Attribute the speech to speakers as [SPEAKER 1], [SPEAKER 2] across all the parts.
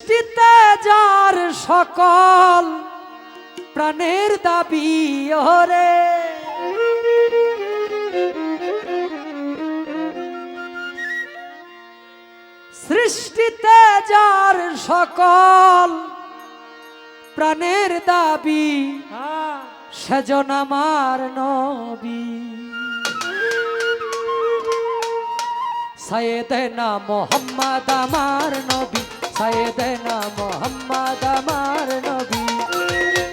[SPEAKER 1] সৃষ্টিতে যার সকল প্রাণের দাবি, ওরে। সৃষ্টিতে যার সকল প্রাণের দাবি, সেজন আমার নবী। সায়েদেনা মোহাম্মদ আমার নবী। সায়েদেনা মোহাম্মদ আমার নবী।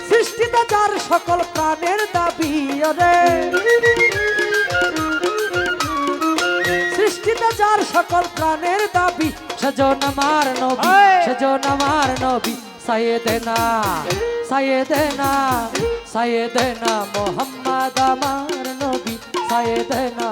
[SPEAKER 1] সৃষ্টিতে যার সকল প্রাণের দাবি সৃষ্টিতে যার সকল প্রাণের দাবি সেজন আমার নবী! সেজন আমার নবী। সায়েদেনা সায়েদেনা সায়েদেনা মোহাম্মদ আমার নবী। সায়েদেনা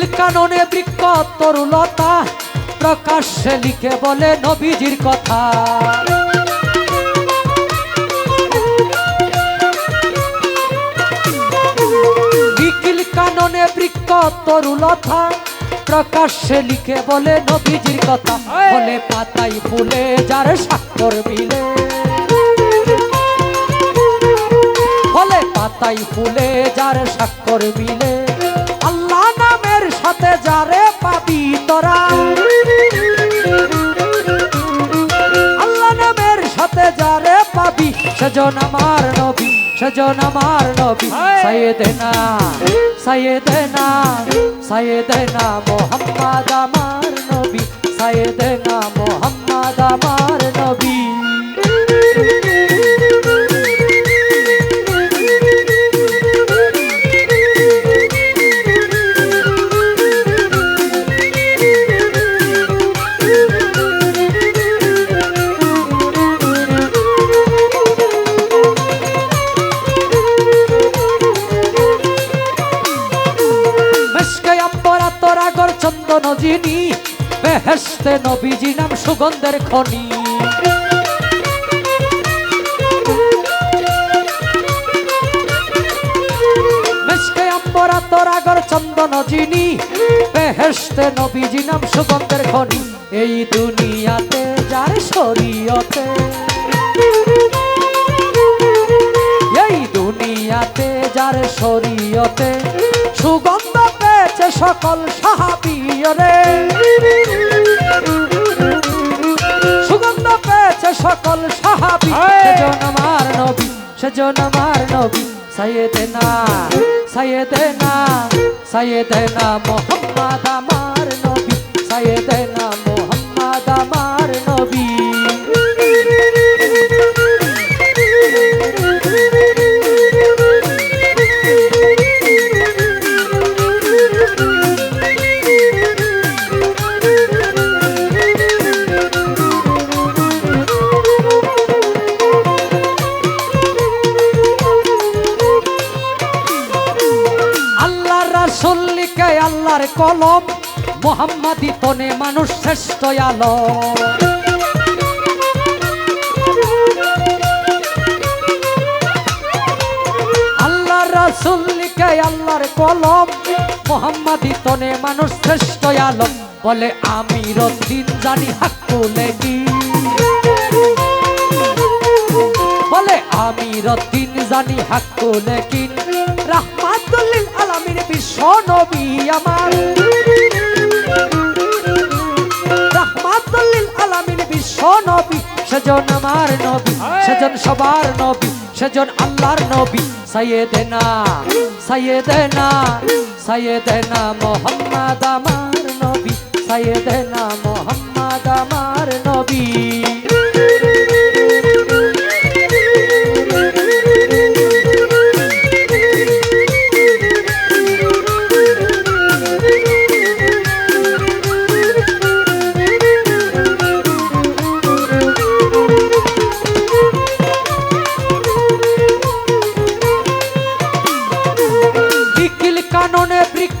[SPEAKER 1] নিখিল কাননে বৃক্ষ তরুলতা। প্রকাশ্যে লিখে বলে নবীজির কথা। কাননে বৃক্ষ তরুলতা। প্রকাশ্যে লিখে বলে নবীজির কথা। বলে পাতাই ফুলে যার স্বাক্ষর মিলে। ফলে পাতাই ফুলে যার স্বাক্ষর মিলে। সাথে যারে পাবি তোরা। আল্লাহ নামের সাথে যারে পাবি সেজন আমার নবী সেজন আমার নবী। সাইয়েদেনা সাইয়েদেনা সাইয়েদেনা মোহাম্মদ আমার নবী। সাইয়েদেনা মোহাম্মদ আমার নবী। বেহেস্তে নবীজি নাম সুগন্ধের খনি। চন্দন বেহেস্তে নবীজি নাম সুগন্ধের খনি। এই দুনিয়াতে যার শরীয়তে, এই দুনিয়াতে যার শরীয়তে সুগন্ধ সকল সাহাবিয়রে সুগন্ধ পেয়েছে সকল সাহাবি! সেজন আমার নবী সেজন আমার নবী সাইয়েদেনা সাইয়েদে না মোহাম্মদ আমার নবী সাইয়েদেনা মোহাম্মদ আল্লাহর কলম, মোহাম্মদি তনে মানুষ শ্রেষ্ঠ আলো। আল্লাহর রাসূল লিখে আল্লাহর কলম, মোহাম্মদি তনে মানুষ শ্রেষ্ঠ বলে, আমি রদ্দিন জানি হাক্কুলে কি বলে, আমি রদ্দিন জানি হাক্কুলে কি রাহমাতুল্লিল আলামিন বিশ্ব নবী আমার সেজন আমার নবী সেজন সবার নবী সেজন আল্লাহর নবী। সাইয়েদেনা সাইয়েদেনা সাইয়েদেনা মোহাম্মদ আমার নবী সাইয়েদেনা মোহাম্মদ আমার নবী।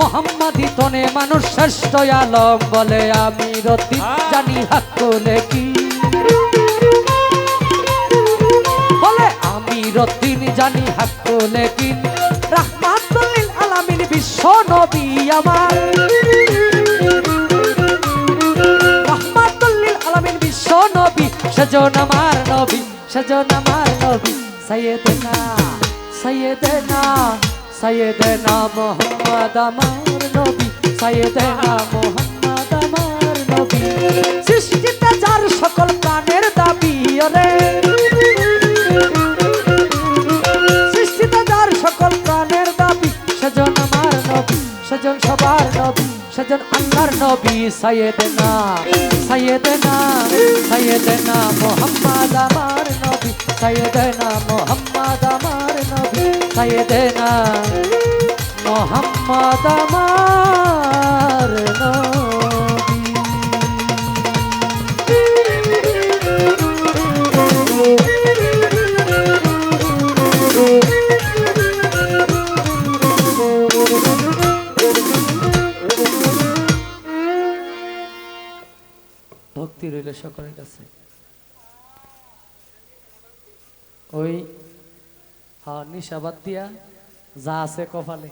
[SPEAKER 1] মোহাম্মদি তনে মানুষ শ্রেষ্ঠ আলম বলে আমি রতি জানি হাকুলে কি। বলে আমি রতিন জানি হাকুলে কি। রাহমাতুল্লিল আলামিন বিশ্ব নবী আমার। রহমাতুল্লিল আলামিন বিশ্ব নবী সেজন আমার নবী সেজন আমার নবী। সৈয়দনা সৈয়দনা সৈয়দনা মোহাম্মদ আমার নবী। সৈয়দনা মোহাম্মদ আমার নবী। সৃষ্টিতে যার সকল প্রাণের দাবি রে সৃষ্টিতে যার সকল প্রাণের দাবি, সেজন আমার নবী, সেজন সবার নবী, সেজন আল্লাহর নবী। সৈয়দনা সৈয়দনা সৈয়দনা মোহাম্মদ আমার নবী। সৈয়দনা মোহাম্মদ আমার নবী। আমার ভক্তি রইল সকলের কাছে। ওই হ্যাঁ নিশাবাদ দিয়া যা আছে কপালে।